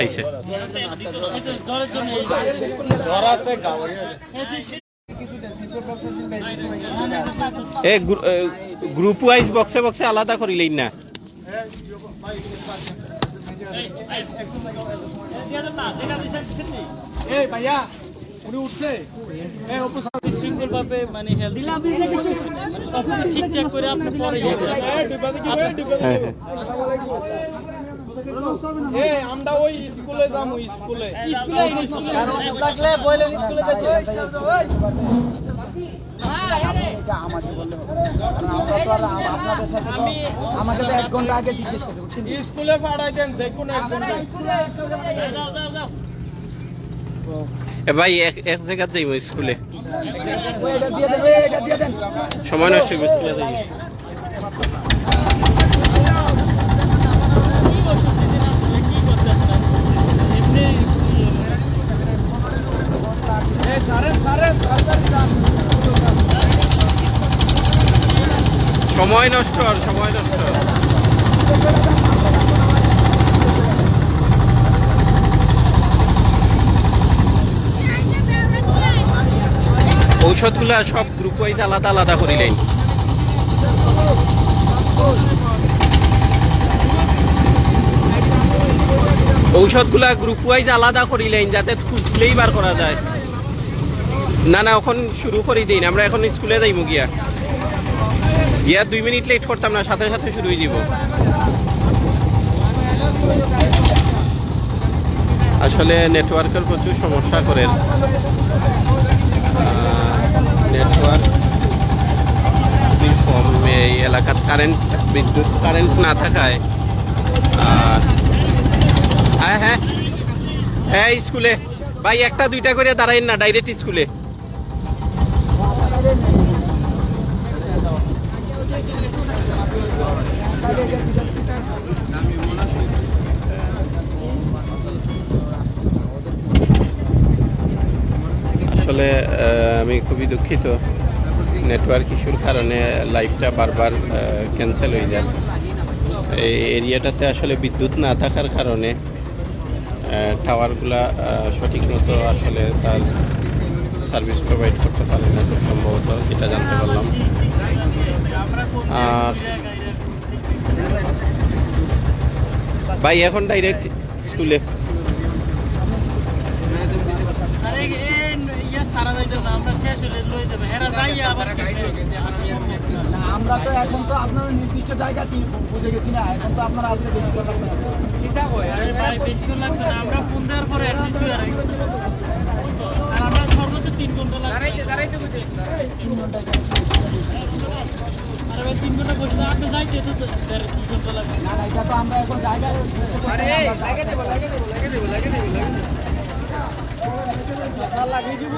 আইছে। এ group wise বক্সে বক্সে আলাদা করিলেই না। এই ভাইয়া উনি উঠছে। মানে ঠিকঠাক করে আপনি পরে আমরা ওই স্কুলে যাব স্কুলে। স্কুলে স্কুলে। থাকলে বলে স্কুলে যেতে আমাকে তো এক ঘণ্টা আগে জিজ্ঞেস করতে স্কুলে পাঠাই দেন যে কোনো এক ঘণ্টা যাও যাও যাও এ ভাই এক এক জায়গা যাইব স্কুলে সময় নষ্ট হইব স্কুলে যাইব। সময় নষ্ট আর সময় নষ্ট। ঔষধগুলা সব গ্রুপ ওয়াইজ আলাদা আলাদা করিলেন ঔষধগুলা গ্রুপ ওয়াইজ আলাদা করিলেন যাতে খুঁজলেই বার করা যায়। না না, এখন শুরু করি দিন, আমরা এখন স্কুলে যাইব গিয়া। গিয়া দুই মিনিট লেট করতাম না, সাথে সাথে শুরু হয়ে যাব আসলে নেটওয়ার্কের প্রচুর সমস্যা করেন। নেটওয়ার্ক এই এলাকার কারেন্ট বিদ্যুৎ কারেন্ট না থাকায় আর হ্যাঁ হ্যাঁ। হ্যাঁ স্কুলে। ভাই, একটা দুইটা করে দাঁড়াই না ডাইরেক্ট স্কুলে। আসলে আমি খুবই দুঃখিত। নেটওয়ার্ক ইস্যুর কারণে লাইভটা বারবার ক্যান্সেল হয়ে যায়। এই এরিয়াটাতে আসলে বিদ্যুৎ না থাকার কারণে টাওয়ারগুলা সঠিক মতো আসলে তার সার্ভিস প্রোভাইড করতে পারে না খুব সম্ভবত যেটা জানতে পারলাম। আর ভাই, এখন ডাইরেক্ট স্কুলে আমরা শেষ হলে লই যাই আবার আমরা তো এখন তো আপনার নির্দিষ্ট জায়গা বুঝে গেছি না এখন তো আপনারা আসলে বেশি লাগবে না আমরা ফোন দেওয়ার পরে আমরা সর্বোচ্চ তিন ঘণ্টা দাঁড়াইতে দাঁড়াইতে আরে ভাই তিন ঘণ্টা বসে আপনি যাইতে তো ঘণ্টা লাগবে। না না এটা তো আমরা এখন জায়গায় লাগিয়ে দেবো লাগিয়ে দেবো লাগিয়ে দেবো লাগিয়ে দেবো।